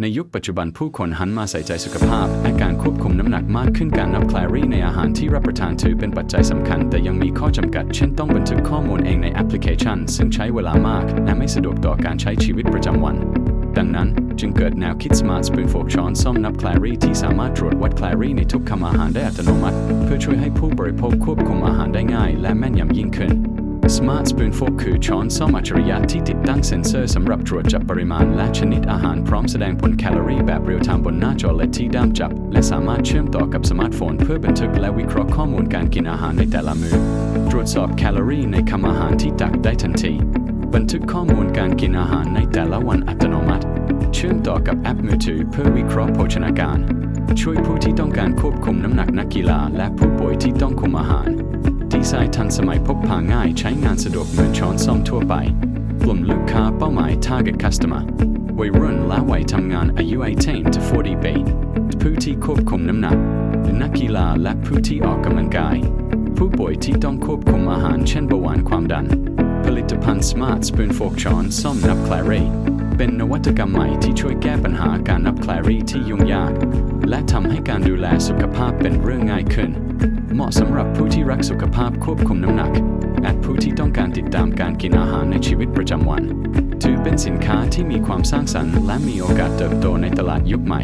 ในยุคปัจจุบันผู้คนหันมาใส่ใจสุขภาพและการควบคุมน้ำหนักมากขึ้นการนับแคลอรี่ในอาหารที่รับประทานถือเป็นปัจจัยสำคัญ แต่ยังมีข้อจำกัด เช่นต้องบันทึกข้อมูลเองในแอปพลิเคชัน ซึ่งใช้เวลามาก และไม่สะดวกต่อการใช้ชีวิตประจำวัน ดังนั้นจึงเกิดแนวคิด Smart Spoon Fork ช้อนส้อมนับแคลอรี่ที่สามารถตรวจวัดแคลอรี่ในทุกคำอาหารได้อัตโนมัติ เพื่อช่วยให้ผู้บริโภคควบคุมอาหารได้ง่าย และแม่นยำยิ่งขึ้น Smart Spoon Fork คือช้อนส้อมอัจฉริยะที่ติดตั้งเซ็นเซอร์สำหรับตรวจจับปริมาณและชนิดอาหารพร้อมแสดงผลแคลอรี่แบบเรียลไทม์บนหน้าจอ LED ที่ด้ามจับ และสามารถเชื่อมต่อกับสมาร์ทโฟนเพื่อบันทึกและวิเคราะห์ข้อมูลการกินอาหารในแต่ละมื้อตรวจสอบแคลอรี่ในคำอาหารที่ตักได้ทันที บันทึกข้อมูลการกินอาหารในแต่ละวันอัตโนมัติ เชื่อมต่อกับแอปมือถือเพื่อวิเคราะห์โภชนาการ ช่วยผู้ที่ต้องการควบคุมน้ำหนักนักกีฬาและผู้ป่วยที่ต้องคุมอาหาร ดีไซน์ทันสมัยพกพาง่ายใช้งานสะดวกเหมือนช้อนซ่อมทั่วไปกลุ่มลูกค้าเป้าหมาย Target Customer วัยรุ่นและวัยทำงานอายุ 18 to 40 ปีผู้ที่ควบคุมน้ำหนัก นักกีฬาและผู้ที่ออกกำลังกาย ผู้ป่วยที่ต้องควบคุมอาหารเช่นเบาหวานความดัน ผลิตภัณฑ์ Smart Spoon Fork ช้อนซ่อมนับแคลอรี่เป็นนวัตกรรมใหม่ที่ช่วยแก้ปัญหาการนับแคลอรี่ที่ยุ่งยาก และทำให้การดูแลสุขภาพเป็นเรื่องง่ายขึ้น เหมาะสำหรับผู้ที่รักสุขภาพควบคุมน้ำหนัก และผู้ที่ต้องการติดตามการกินอาหารในชีวิตประจำวัน ถือเป็นสินค้าที่มีความสร้างสรรค์และมีโอกาสเติบโตในตลาดยุคใหม่